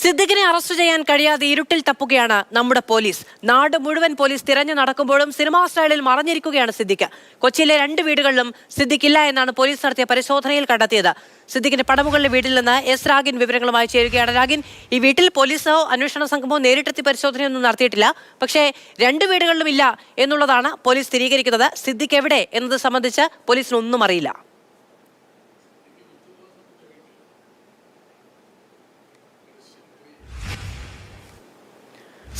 സിദ്ദിഖിനെ arrest ചെയ്യാൻ കഴിയാതെ ഇരുട്ടിൽ തപ്പുകയാണ് നമ്മുടെ പോലീസ്. നാട് മുഴുവൻ പോലീസ് തിരഞ്ഞു നടക്കുമ്പോഴും സിനിമാ സ്റ്റൈലിൽ മറഞ്ഞിരിക്കുകയാണ് സിദ്ദിഖ്. കൊച്ചിയിലെ രണ്ട് വീടുകളിലും സിദ്ദിഖ് ഇല്ല എന്നാണ് പോലീസ് നടത്തിയ പരിശോധനയിൽ കണ്ടെത്തിയത്. സിദ്ദിഖിന്റെ പടമുകളിലെ വീട്ടിൽ നിന്ന് എസ് രാഗിൻ വിവരങ്ങളുമായി ചേരുകയാണ് രാഗിൻ. ഈ വീട്ടിൽ പോലീസോ അന്വേഷണ സംഘമോ നേരിട്ടെത്തി പരിശോധനയൊന്നും നടത്തിയിട്ടില്ല. പക്ഷേ രണ്ട് വീടുകളിലും ഇല്ല എന്നുള്ളതാണ് പോലീസ് സ്ഥിരീകരിക്കുന്നത്. സിദ്ദിഖ് എവിടെ എന്നത് സംബന്ധിച്ച് പോലീസിനൊന്നും അറിയില്ല.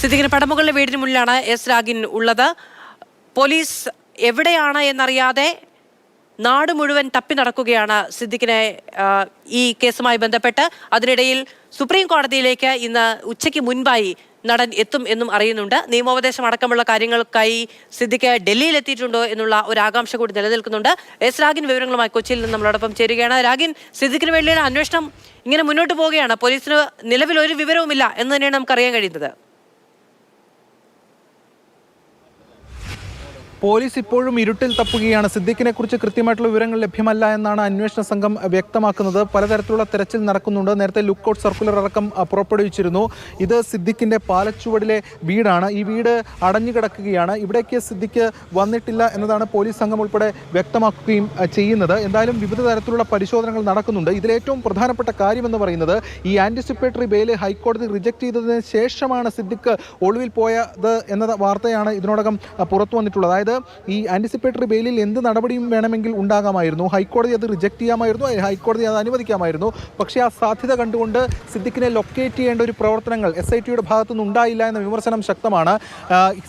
സിദ്ദിഖിന് പടമുകളിലെ വീടിന് മുന്നിലാണ് എസ് രാഗിൻ ഉള്ളത്. പോലീസ് എവിടെയാണ് എന്നറിയാതെ നാട് മുഴുവൻ തപ്പി നടക്കുകയാണ് സിദ്ദിഖിനെ ഈ കേസുമായി ബന്ധപ്പെട്ട്. അതിനിടയിൽ സുപ്രീം കോടതിയിലേക്ക് ഇന്ന് ഉച്ചയ്ക്ക് മുൻപായി നടൻ എത്തും എന്നും അറിയുന്നുണ്ട്. നിയമോപദേശം അടക്കമുള്ള കാര്യങ്ങൾക്കായി സിദ്ദിഖ് ഡൽഹിയിൽ എത്തിയിട്ടുണ്ടോ എന്നുള്ള ഒരു ആകാംക്ഷ കൂടി നിലനിൽക്കുന്നുണ്ട്. എസ് രാഗിൻ വിവരങ്ങളുമായി കൊച്ചിയിൽ നിന്ന് നമ്മളോടൊപ്പം ചേരുകയാണ്. രാഗിൻ സിദ്ദിഖിന് വേണ്ടിയുള്ള അന്വേഷണം ഇങ്ങനെ മുന്നോട്ട് പോവുകയാണ്. പോലീസിന് നിലവിൽ ഒരു വിവരവുമില്ല എന്ന് തന്നെയാണ് നമുക്ക് അറിയാൻ കഴിയുന്നത്. പോലീസ് ഇപ്പോഴും ഇരുട്ടിൽ തപ്പുകയാണ്. സിദ്ദിഖിനെ കുറിച്ച് കൃത്യമായിട്ടുള്ള വിവരങ്ങൾ ലഭ്യമല്ല എന്നാണ് അന്വേഷണ സംഘം വ്യക്തമാക്കുന്നത്. പലതരത്തിലുള്ള തെരച്ചിൽ നടക്കുന്നുണ്ട്. നേരത്തെ ലുക്കൌട്ട് സർക്കുലർ അടക്കം പുറപ്പെടുവിച്ചിരുന്നു. ഇത് സിദ്ദിഖിന്റെ പാലച്ചുവടിലെ വീടാണ്. ഈ വീട് അടഞ്ഞു കിടക്കുകയാണ് ഇവിടേക്ക് സിദ്ദിഖ് വന്നിട്ടില്ല എന്നതാണ് പോലീസ് സംഘം ഉൾപ്പെടെ വ്യക്തമാക്കുകയും ചെയ്യുന്നത്. എന്തായാലും വിവിധ തരത്തിലുള്ള പരിശോധനകൾ നടക്കുന്നുണ്ട്. ഇതിലേറ്റവും പ്രധാനപ്പെട്ട കാര്യമെന്ന് പറയുന്നത് ഈ ആന്റിസിപ്പേറ്ററി ബെയിൽ ഹൈക്കോടതി റിജക്ട് ചെയ്തതിന് ശേഷമാണ് സിദ്ദിഖ് ഒളിവിൽ പോയത് എന്ന വാർത്തയാണ് ഇതിനോടകം പുറത്തു വന്നിട്ടുള്ളത്. അതായത് ഈ ആന്റിസിപ്പേറ്ററി ബെയിലിൽ എന്ത് നടപടിയും വേണമെങ്കിൽ ഉണ്ടാകാമായിരുന്നു. ഹൈക്കോടതി അത് റിജക്റ്റ് ചെയ്യാമായിരുന്നു. ഹൈക്കോടതി അത് അനുവദിക്കാമായിരുന്നു. പക്ഷേ ആ സാധ്യത കണ്ടുകൊണ്ട് സിദ്ദിഖിനെ ലൊക്കേറ്റ് ചെയ്യേണ്ട ഒരു പ്രവർത്തനങ്ങൾ എസ് ഐ ടിയുടെ ഭാഗത്തുനിന്ന് ഉണ്ടായില്ല എന്ന വിമർശനം ശക്തമാണ്.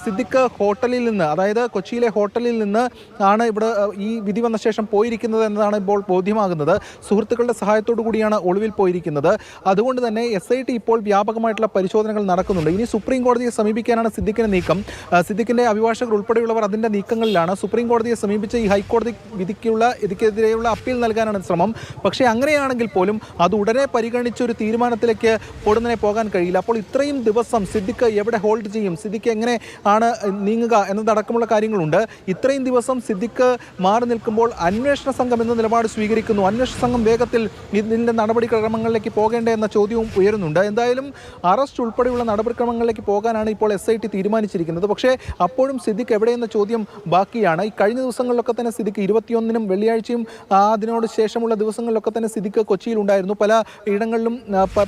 സിദ്ദിഖ് ഹോട്ടലിൽ നിന്ന് അതായത് കൊച്ചിയിലെ ഹോട്ടലിൽ നിന്ന് ആണ് ഇവിടെ ഈ വിധി വന്ന ശേഷം പോയിരിക്കുന്നത് എന്നതാണ് ഇപ്പോൾ ബോധ്യമാകുന്നത്. സുഹൃത്തുക്കളുടെ സഹായത്തോടു കൂടിയാണ് ഒളിവിൽ പോയിരിക്കുന്നത്. അതുകൊണ്ട് തന്നെ എസ് ഐ ടി ഇപ്പോൾ വ്യാപകമായിട്ടുള്ള പരിശോധനകൾ നടക്കുന്നുണ്ട്. ഇനി സുപ്രീം കോടതിയെ സമീപിക്കാനാണ് സിദ്ദിഖിന്റെ നീക്കം. സിദ്ദിഖിന്റെ അഭിഭാഷകർ ഉൾപ്പെടെയുള്ളവർ അതിന്റെ നീക്കങ്ങളിലാണ്. സുപ്രീം കോടതിയെ സമീപിച്ച് ഈ ഹൈക്കോടതി വിധിക്കുള്ള ഇതിക്കെതിരെയുള്ള അപ്പീൽ നൽകാനാണ് ശ്രമം. പക്ഷേ അങ്ങനെയാണെങ്കിൽ പോലും അത് ഉടനെ പരിഗണിച്ച ഒരു തീരുമാനത്തിലേക്ക് പൊടുന്നനെ പോകാൻ കഴിയില്ല. അപ്പോൾ ഇത്രയും ദിവസം സിദ്ദിഖ് എവിടെ ഹോൾഡ് ചെയ്യും? സിദ്ദിഖ് എങ്ങനെ ആണ് നീങ്ങുക എന്നതടക്കമുള്ള കാര്യങ്ങളുണ്ട്. ഇത്രയും ദിവസം സിദ്ദിഖ് മാറി നിൽക്കുമ്പോൾ അന്വേഷണ സംഘം എന്ന നിലപാട് സ്വീകരിക്കുന്നു. അന്വേഷണ സംഘം വേഗത്തിൽ ഇതിന്റെ നടപടിക്രമങ്ങളിലേക്ക് പോകേണ്ടേ എന്ന ചോദ്യവും ഉയരുന്നുണ്ട്. എന്തായാലും അറസ്റ്റ് ഉൾപ്പെടെയുള്ള നടപടിക്രമങ്ങളിലേക്ക് പോകാനാണ് ഇപ്പോൾ എസ് ഐ ടി തീരുമാനിച്ചിരിക്കുന്നത്. പക്ഷേ അപ്പോഴും സിദ്ദിഖ് എവിടെയെന്ന ചോദ്യം ബാക്കിയാണ്. ഈ കഴിഞ്ഞ ദിവസങ്ങളിലൊക്കെ തന്നെ സ്ഥിതിക്ക് ഇരുപത്തിയൊന്നിനും വെള്ളിയാഴ്ചയും അതിനോട് ശേഷമുള്ള ദിവസങ്ങളിലൊക്കെ തന്നെ സ്ഥിതിക്ക് കൊച്ചിയിൽ ഉണ്ടായിരുന്നു പല ഇടങ്ങളിലും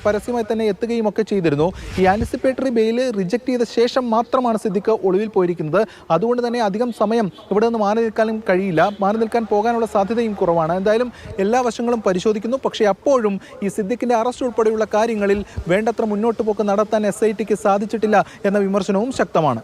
പരസ്യമായി തന്നെ എത്തുകയും ഒക്കെ ചെയ്തിരുന്നു. ഈ ആന്റിസിപ്പേറ്ററി ബെയിൽ റിജക്ട് ചെയ്ത ശേഷം മാത്രമാണ് സിദ്ദിഖ് ഒളിവിൽ പോയിരിക്കുന്നത്. അതുകൊണ്ട് തന്നെ അധികം സമയം ഇവിടെ നിന്ന് മാറി നിൽക്കാനും കഴിയില്ല. മാറി നിൽക്കാൻ പോകാനുള്ള സാധ്യതയും കുറവാണ്. എന്തായാലും എല്ലാ വശങ്ങളും പരിശോധിക്കുന്നു. പക്ഷേ അപ്പോഴും ഈ സിദ്ദിഖിന്റെ അറസ്റ്റ് ഉൾപ്പെടെയുള്ള കാര്യങ്ങളിൽ വേണ്ടത്ര മുന്നോട്ട് പോക്ക് നടത്താൻ എസ് ഐ ടിക്ക് സാധിച്ചിട്ടില്ല എന്ന വിമർശനവും ശക്തമാണ്.